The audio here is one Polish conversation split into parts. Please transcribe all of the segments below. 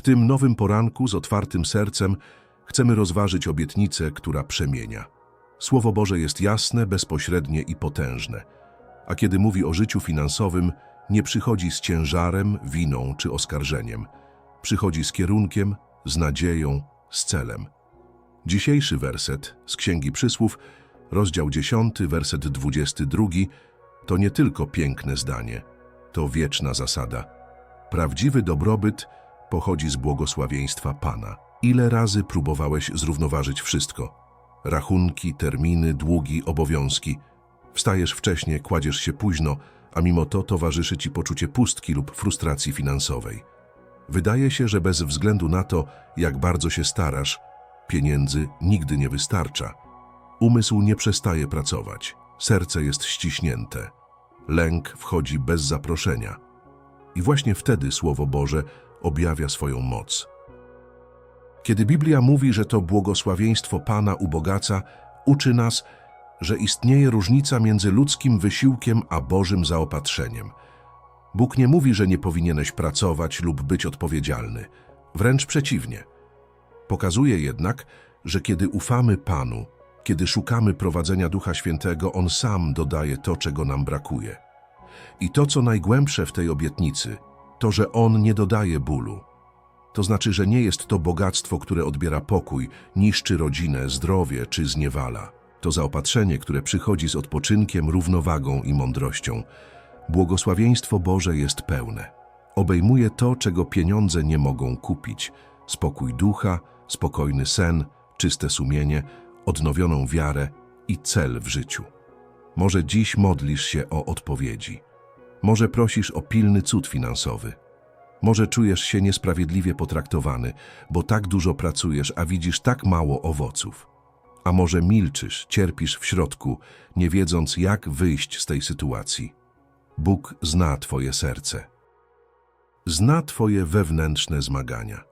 W tym nowym poranku z otwartym sercem chcemy rozważyć obietnicę, która przemienia. Słowo Boże jest jasne, bezpośrednie i potężne, a kiedy mówi o życiu finansowym, nie przychodzi z ciężarem, winą czy oskarżeniem. Przychodzi z kierunkiem, z nadzieją, z celem. Dzisiejszy werset z Księgi Przysłów, rozdział 10, werset 22, to nie tylko piękne zdanie, to wieczna zasada. Prawdziwy dobrobyt pochodzi z błogosławieństwa Pana. Ile razy próbowałeś zrównoważyć wszystko? Rachunki, terminy, długi, obowiązki. Wstajesz wcześnie, kładziesz się późno, a mimo to towarzyszy ci poczucie pustki lub frustracji finansowej. Wydaje się, że bez względu na to, jak bardzo się starasz, pieniędzy nigdy nie wystarcza. Umysł nie przestaje pracować, serce jest ściśnięte, lęk wchodzi bez zaproszenia. I właśnie wtedy Słowo Boże objawia swoją moc. Kiedy Biblia mówi, że to błogosławieństwo Pana ubogaca, uczy nas, że istnieje różnica między ludzkim wysiłkiem a Bożym zaopatrzeniem. Bóg nie mówi, że nie powinieneś pracować lub być odpowiedzialny. Wręcz przeciwnie. Pokazuje jednak, że kiedy ufamy Panu, kiedy szukamy prowadzenia Ducha Świętego, On sam dodaje to, czego nam brakuje. I to, co najgłębsze w tej obietnicy, to, że On nie dodaje bólu. To znaczy, że nie jest to bogactwo, które odbiera pokój, niszczy rodzinę, zdrowie czy zniewala. To zaopatrzenie, które przychodzi z odpoczynkiem, równowagą i mądrością. Błogosławieństwo Boże jest pełne. Obejmuje to, czego pieniądze nie mogą kupić. Spokój ducha, spokojny sen, czyste sumienie, odnowioną wiarę i cel w życiu. Może dziś modlisz się o odpowiedzi. Może prosisz o pilny cud finansowy. Może czujesz się niesprawiedliwie potraktowany, bo tak dużo pracujesz, a widzisz tak mało owoców. A może milczysz, cierpisz w środku, nie wiedząc, jak wyjść z tej sytuacji. Bóg zna Twoje serce. Zna Twoje wewnętrzne zmagania.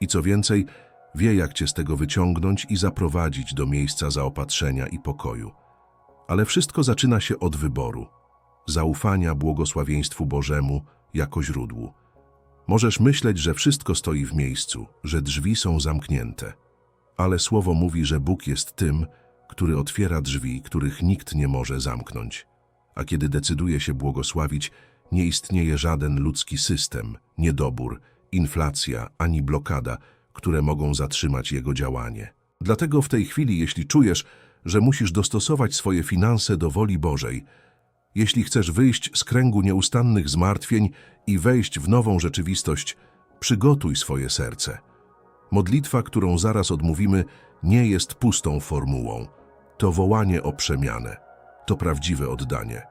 I co więcej, wie, jak Cię z tego wyciągnąć i zaprowadzić do miejsca zaopatrzenia i pokoju. Ale wszystko zaczyna się od wyboru, zaufania błogosławieństwu Bożemu jako źródłu. Możesz myśleć, że wszystko stoi w miejscu, że drzwi są zamknięte. Ale Słowo mówi, że Bóg jest tym, który otwiera drzwi, których nikt nie może zamknąć. A kiedy decyduje się błogosławić, nie istnieje żaden ludzki system, niedobór, inflacja ani blokada, które mogą zatrzymać jego działanie. Dlatego w tej chwili, jeśli czujesz, że musisz dostosować swoje finanse do woli Bożej, jeśli chcesz wyjść z kręgu nieustannych zmartwień i wejść w nową rzeczywistość, przygotuj swoje serce. Modlitwa, którą zaraz odmówimy, nie jest pustą formułą. To wołanie o przemianę. To prawdziwe oddanie.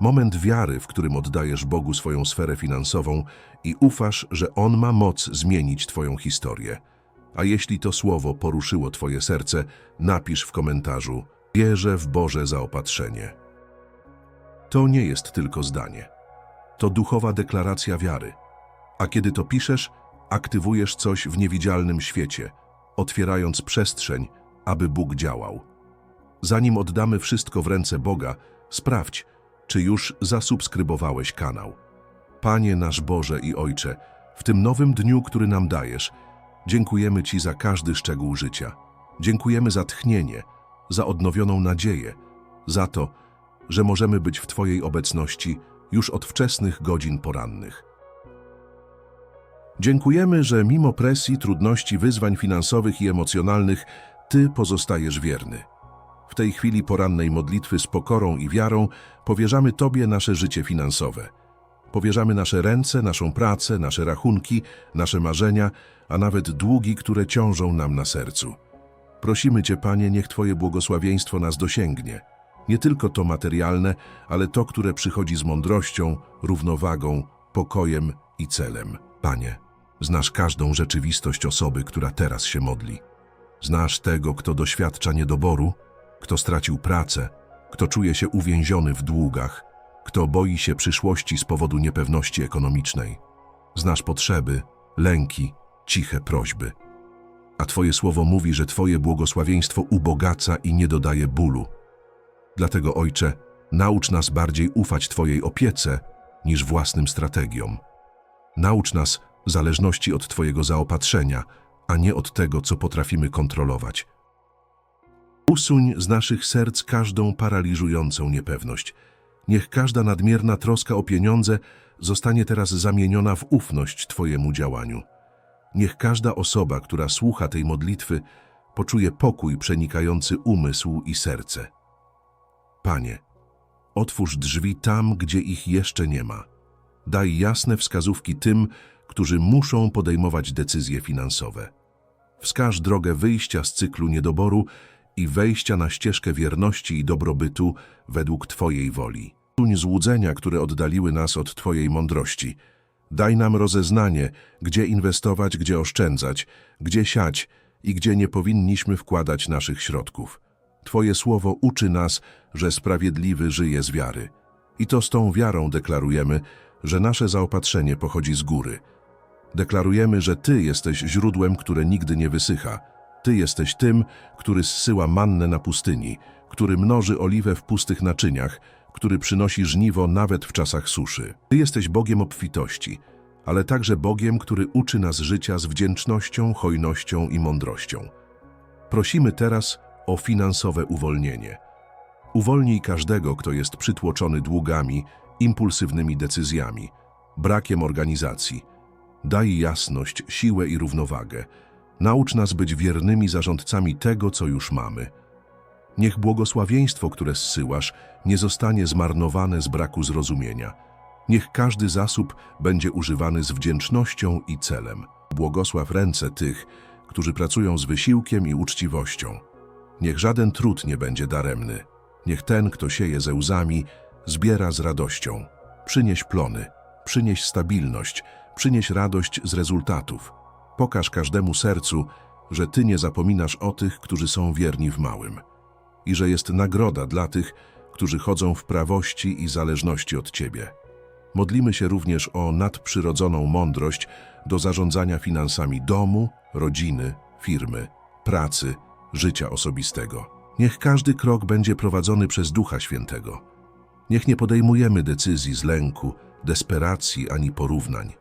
Moment wiary, w którym oddajesz Bogu swoją sferę finansową i ufasz, że On ma moc zmienić Twoją historię. A jeśli to słowo poruszyło Twoje serce, napisz w komentarzu Wierzę w Boże zaopatrzenie. To nie jest tylko zdanie. To duchowa deklaracja wiary. A kiedy to piszesz, aktywujesz coś w niewidzialnym świecie, otwierając przestrzeń, aby Bóg działał. Zanim oddamy wszystko w ręce Boga, sprawdź, czy już zasubskrybowałeś kanał. Panie nasz Boże i Ojcze, w tym nowym dniu, który nam dajesz, dziękujemy Ci za każdy szczegół życia. Dziękujemy za tchnienie, za odnowioną nadzieję, za to, że możemy być w Twojej obecności już od wczesnych godzin porannych. Dziękujemy, że mimo presji, trudności, wyzwań finansowych i emocjonalnych, Ty pozostajesz wierny. W tej chwili porannej modlitwy z pokorą i wiarą powierzamy Tobie nasze życie finansowe. Powierzamy nasze ręce, naszą pracę, nasze rachunki, nasze marzenia, a nawet długi, które ciążą nam na sercu. Prosimy Cię, Panie, niech Twoje błogosławieństwo nas dosięgnie. Nie tylko to materialne, ale to, które przychodzi z mądrością, równowagą, pokojem i celem. Panie, znasz każdą rzeczywistość osoby, która teraz się modli. Znasz tego, kto doświadcza niedoboru, kto stracił pracę, kto czuje się uwięziony w długach, kto boi się przyszłości z powodu niepewności ekonomicznej. Znasz potrzeby, lęki, ciche prośby. A Twoje słowo mówi, że Twoje błogosławieństwo ubogaca i nie dodaje bólu. Dlatego, Ojcze, naucz nas bardziej ufać Twojej opiece niż własnym strategiom. Naucz nas zależności od Twojego zaopatrzenia, a nie od tego, co potrafimy kontrolować. Usuń z naszych serc każdą paraliżującą niepewność. Niech każda nadmierna troska o pieniądze zostanie teraz zamieniona w ufność Twojemu działaniu. Niech każda osoba, która słucha tej modlitwy, poczuje pokój przenikający umysł i serce. Panie, otwórz drzwi tam, gdzie ich jeszcze nie ma. Daj jasne wskazówki tym, którzy muszą podejmować decyzje finansowe. Wskaż drogę wyjścia z cyklu niedoboru i wejścia na ścieżkę wierności i dobrobytu według Twojej woli. Tuń złudzenia, które oddaliły nas od Twojej mądrości. Daj nam rozeznanie, gdzie inwestować, gdzie oszczędzać, gdzie siać i gdzie nie powinniśmy wkładać naszych środków. Twoje słowo uczy nas, że sprawiedliwy żyje z wiary. I to z tą wiarą deklarujemy, że nasze zaopatrzenie pochodzi z góry. Deklarujemy, że Ty jesteś źródłem, które nigdy nie wysycha. Ty jesteś tym, który zsyła mannę na pustyni, który mnoży oliwę w pustych naczyniach, który przynosi żniwo nawet w czasach suszy. Ty jesteś Bogiem obfitości, ale także Bogiem, który uczy nas życia z wdzięcznością, hojnością i mądrością. Prosimy teraz o finansowe uwolnienie. Uwolnij każdego, kto jest przytłoczony długami, impulsywnymi decyzjami, brakiem organizacji. Daj jasność, siłę i równowagę. Naucz nas być wiernymi zarządcami tego, co już mamy. Niech błogosławieństwo, które zsyłasz, nie zostanie zmarnowane z braku zrozumienia. Niech każdy zasób będzie używany z wdzięcznością i celem. Błogosław ręce tych, którzy pracują z wysiłkiem i uczciwością. Niech żaden trud nie będzie daremny. Niech ten, kto sieje ze łzami, zbiera z radością. Przynieś plony, przynieś stabilność, przynieś radość z rezultatów. Pokaż każdemu sercu, że Ty nie zapominasz o tych, którzy są wierni w małym i że jest nagroda dla tych, którzy chodzą w prawości i zależności od Ciebie. Modlimy się również o nadprzyrodzoną mądrość do zarządzania finansami domu, rodziny, firmy, pracy, życia osobistego. Niech każdy krok będzie prowadzony przez Ducha Świętego. Niech nie podejmujemy decyzji z lęku, desperacji ani porównań.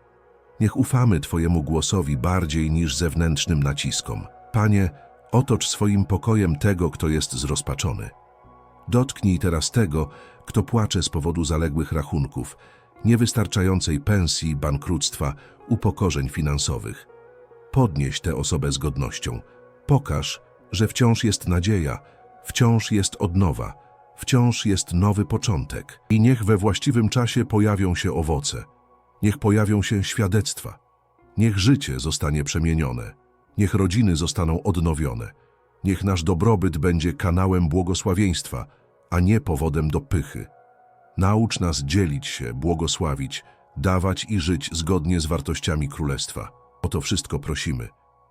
Niech ufamy Twojemu głosowi bardziej niż zewnętrznym naciskom. Panie, otocz swoim pokojem tego, kto jest zrozpaczony. Dotknij teraz tego, kto płacze z powodu zaległych rachunków, niewystarczającej pensji, bankructwa, upokorzeń finansowych. Podnieś tę osobę z godnością. Pokaż, że wciąż jest nadzieja, wciąż jest odnowa, wciąż jest nowy początek. I niech we właściwym czasie pojawią się owoce. Niech pojawią się świadectwa. Niech życie zostanie przemienione. Niech rodziny zostaną odnowione. Niech nasz dobrobyt będzie kanałem błogosławieństwa, a nie powodem do pychy. Naucz nas dzielić się, błogosławić, dawać i żyć zgodnie z wartościami Królestwa. O to wszystko prosimy,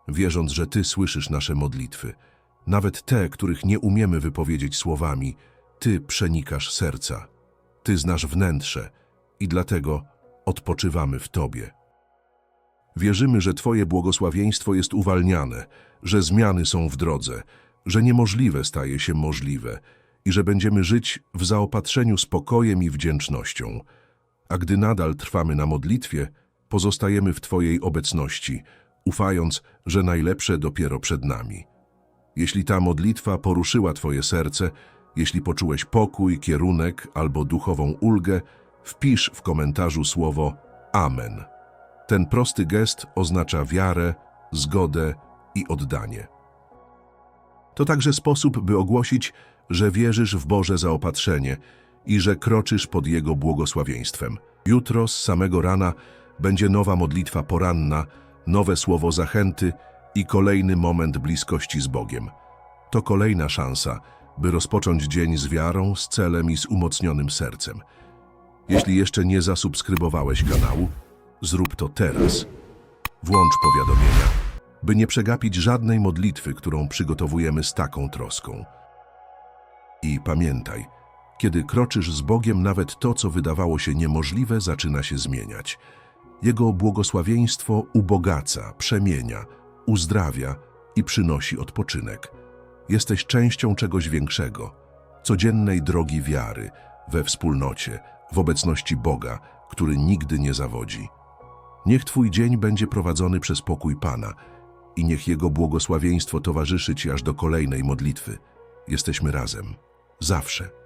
wierząc, że Ty słyszysz nasze modlitwy. Nawet te, których nie umiemy wypowiedzieć słowami, Ty przenikasz serca. Ty znasz wnętrze i dlatego odpoczywamy w Tobie. Wierzymy, że Twoje błogosławieństwo jest uwalniane, że zmiany są w drodze, że niemożliwe staje się możliwe i że będziemy żyć w zaopatrzeniu spokojem i wdzięcznością. A gdy nadal trwamy na modlitwie, pozostajemy w Twojej obecności, ufając, że najlepsze dopiero przed nami. Jeśli ta modlitwa poruszyła Twoje serce, jeśli poczułeś pokój, kierunek albo duchową ulgę, wpisz w komentarzu słowo Amen. Ten prosty gest oznacza wiarę, zgodę i oddanie. To także sposób, by ogłosić, że wierzysz w Boże zaopatrzenie i że kroczysz pod Jego błogosławieństwem. Jutro z samego rana będzie nowa modlitwa poranna, nowe słowo zachęty i kolejny moment bliskości z Bogiem. To kolejna szansa, by rozpocząć dzień z wiarą, z celem i z umocnionym sercem. Jeśli jeszcze nie zasubskrybowałeś kanału, zrób to teraz. Włącz powiadomienia, by nie przegapić żadnej modlitwy, którą przygotowujemy z taką troską. I pamiętaj, kiedy kroczysz z Bogiem, nawet to, co wydawało się niemożliwe, zaczyna się zmieniać. Jego błogosławieństwo ubogaca, przemienia, uzdrawia i przynosi odpoczynek. Jesteś częścią czegoś większego, codziennej drogi wiary, we wspólnocie, w obecności Boga, który nigdy nie zawodzi. Niech Twój dzień będzie prowadzony przez pokój Pana i niech Jego błogosławieństwo towarzyszy Ci aż do kolejnej modlitwy. Jesteśmy razem. Zawsze.